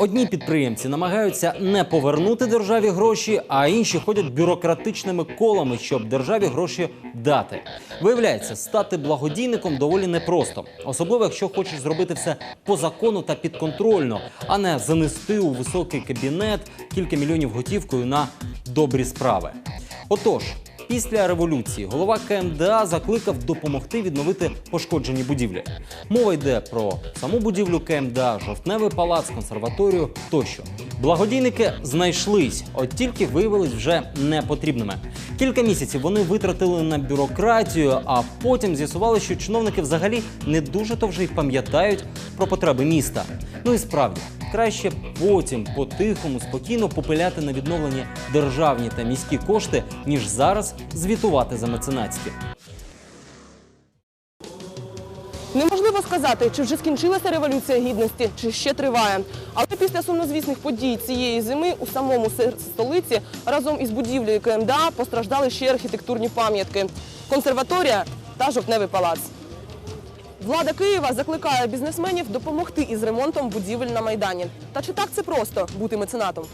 Одні підприємці намагаються не повернути державі гроші, а інші ходять бюрократичними колами, щоб державі гроші дати. Виявляється, стати благодійником доволі непросто, особливо якщо хочеш зробити все по закону та підконтрольно, а не занести у високий кабінет кілька мільйонів готівкою на добрі справи. Отож. Після революції голова КМДА закликав допомогти відновити пошкоджені будівлі. Мова йде про саму будівлю КМДА, жовтневий палац, консерваторію тощо. Благодійники знайшлись, от тільки виявились вже непотрібними. Кілька місяців вони витратили на бюрократію, а потім з'ясували, що чиновники взагалі не дуже то вже й пам'ятають про потреби міста. Ну і справді. Краще потім по-тихому, спокійно попиляти на відновлені державні та міські кошти, ніж зараз звітувати за меценатські. Неможливо сказати, чи вже скінчилася революція гідності, чи ще триває. Але після сумнозвісних подій цієї зими у самому серці столиці разом із будівлею КМДА постраждали ще архітектурні пам'ятки: консерваторія та жовтневий палац. Влада Києва закликає бізнесменів допомогти із ремонтом будівель на майдані. Та чи так це просто бути меценатом?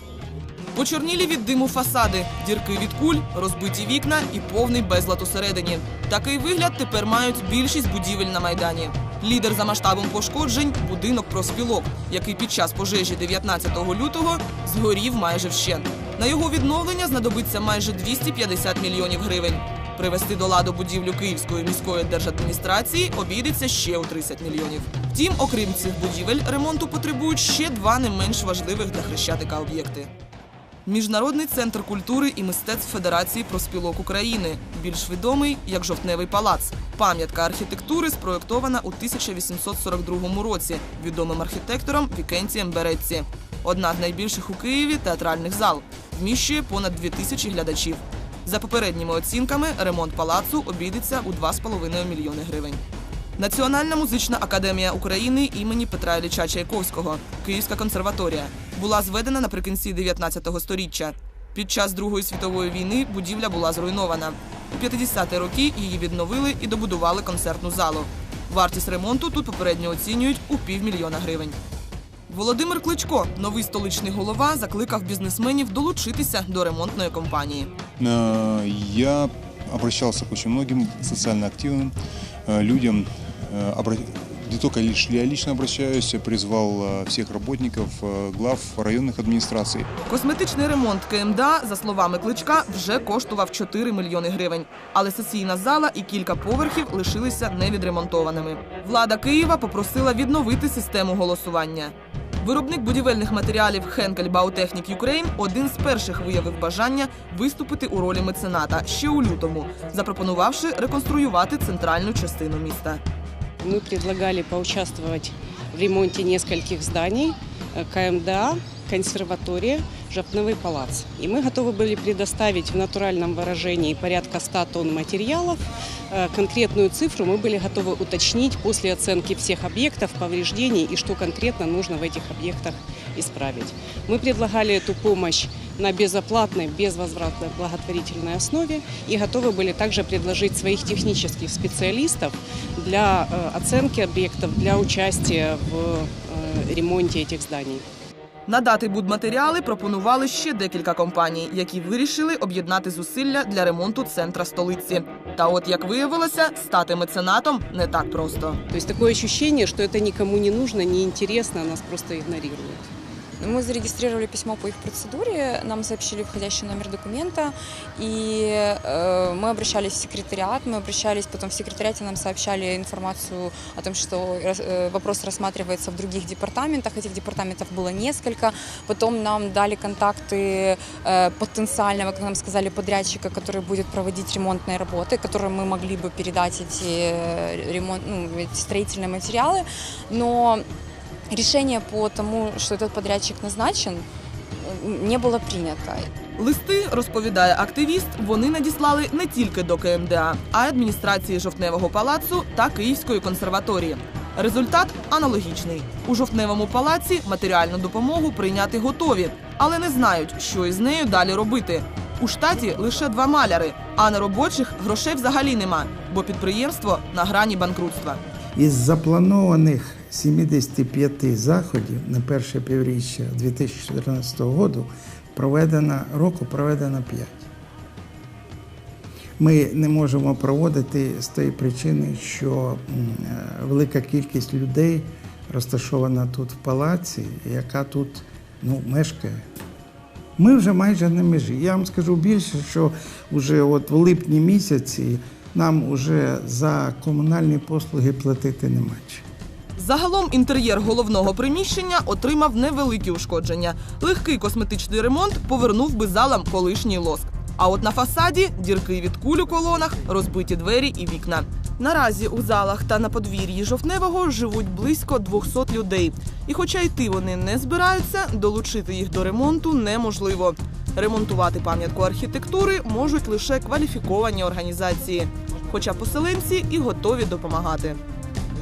Почорнілі від диму фасади, дірки від куль, розбиті вікна і повний безлад усередині. Такий вигляд тепер мають більшість будівель на майдані. Лідер за масштабом пошкоджень будинок профспілок, який під час пожежі 19 лютого згорів майже вщент. На його відновлення знадобиться майже 250 мільйонів гривень. Привести до ладу будівлю Київської міської держадміністрації обійдеться ще у 30 мільйонів. Втім, окрім цих будівель, ремонту потребують ще два не менш важливих для хрещатика об'єкти. Міжнародний центр культури і мистецтв Федерації профспілок України, більш відомий як Жовтневий палац. Пам'ятка архітектури спроєктована у 1842 році відомим архітектором Вікентієм Беретці. Одна з найбільших у Києві театральних зал. Вміщує понад 2 тисячі глядачів. За попередніми оцінками, ремонт палацу обійдеться у 2,5 мільйони гривень. Національна музична академія України імені Петра Ілліча Чайковського, Київська консерваторія, була зведена наприкінці 19 століття. Під час Другої світової війни будівля була зруйнована. У 50-ті роки її відновили і добудували концертну залу. Вартість ремонту тут попередньо оцінюють у півмільйона гривень. Володимир Кличко, новий столичний голова, закликав бізнесменів долучитися до ремонтної компанії. Э, Я обращался к очень многим социально активным э, людям. Э, обра- Не только лишь я лично обращаюсь, я призвал э, всех работников, э, глав районных администраций. Косметичний ремонт КМДА, за словами Кличка, вже коштував 4 мільйони гривень. Але сесійна зала і кілька поверхів лишилися невідремонтованими. Влада Києва попросила відновити систему голосування. Виробник будівельних матеріалів Хенкель Баутехнік Юкрейн один з перших виявив бажання виступити у ролі мецената ще у лютому, запропонувавши реконструювати центральну частину міста. Ми пропонували поучаствувати в ремонті нескольких зданий э, КМДА, консерватория, Жовтновый палац. И мы готовы были предоставить в натуральном выражении порядка 100 тонн материалов. Э, Конкретную цифру мы были готовы уточнить после оценки всех объектов, повреждений и что конкретно нужно в этих объектах исправить. Мы предлагали эту помощь на безоплатной, безвозвратной благотворительной основе и готовы были также предложить своих технических специалистов для э, оценки объектов, для участия в э, ремонте этих зданий. Надати будматеріали пропонували ще декілька компаній, які вирішили об'єднати зусилля для ремонту центра столиці. Та от як виявилося, стати меценатом не так просто. То таке такое що це нікому не потрібно, не цікаво, нас просто игнорируют. Мы зарегистрировали письмо по их процедуре, нам сообщили входящий номер документа, и э, мы обращались в секретариат, мы обращались потом в секретариате, нам сообщали информацию о том, что э, вопрос рассматривается в других департаментах, этих департаментов было несколько, потом нам дали контакты э, потенциального, как нам сказали, подрядчика, который будет проводить ремонтные работы, которым мы могли бы передать эти, э, ремонт, ну, эти строительные материалы, но решение по тому, что этот подрядчик назначен, э, не было принято. Листи, розповідає активіст, вони надіслали не тільки до КМДА, а й адміністрації Жовтневого палацу та Київської консерваторії. Результат аналогічний. У жовтневому палаці матеріальну допомогу прийняти готові, але не знають, що із нею далі робити. У штаті лише два маляри, а на робочих грошей взагалі нема, бо підприємство на грані банкрутства. Із запланованих 75 заходів на перше півріччя 2014 року проведено року проведено 5. Ми не можемо проводити з тієї причини, що е, велика кількість людей розташована тут в палаці, яка тут ну, мешкає. Ми вже майже на межі. Я вам скажу більше, що вже от в липні місяці нам вже за комунальні послуги платити нема чим. Загалом інтер'єр головного приміщення отримав невеликі ушкодження. Легкий косметичний ремонт повернув би залам колишній лоск. А от на фасаді дірки від куль у колонах, розбиті двері і вікна. Наразі у залах та на подвір'ї жовтневого живуть близько 200 людей. І хоча йти вони не збираються, долучити їх до ремонту неможливо. Ремонтувати пам'ятку архітектури можуть лише кваліфіковані організації. Хоча поселенці і готові допомагати.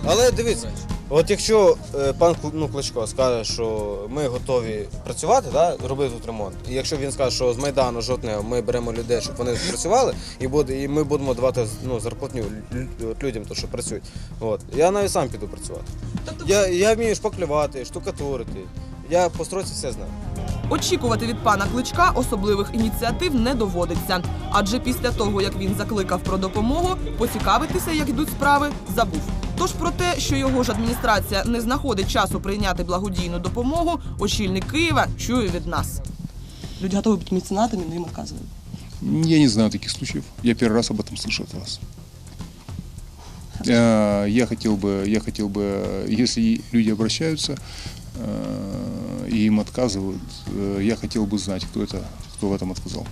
Але дивіться, от якщо е, пан ну, Кличко скаже, що ми готові працювати, да, робити тут ремонт, і якщо він скаже, що з Майдану жовтневого ми беремо людей, щоб вони працювали, і, буде, і ми будемо давати ну, зарплатню лю- от людям, то, що працюють, от, я навіть сам піду працювати. Я, я вмію шпаклювати, штукатурити, я по стройці все знаю. Очікувати від пана Кличка особливих ініціатив не доводиться, адже після того, як він закликав про допомогу, поцікавитися, як йдуть справи, забув. Тож про те, що його ж адміністрація не знаходить часу прийняти благодійну допомогу, очільник Києва чує від нас. Люди готові бути меценатами, але їм відказують. Я не знаю таких случаев. Я первый раз об этом слышу от вас. Э, Я хотел бы, я хотел бы, если люди обращаются э, и им отказывают, э, я хотел бы знать, кто это, кто в этом отказал.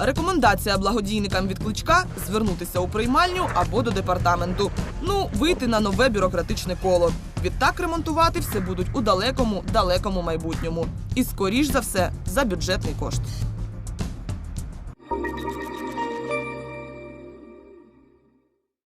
Рекомендація благодійникам від кличка звернутися у приймальню або до департаменту. Ну, вийти на нове бюрократичне коло. Відтак ремонтувати все будуть у далекому, далекому майбутньому. І скоріш за все за бюджетний кошт.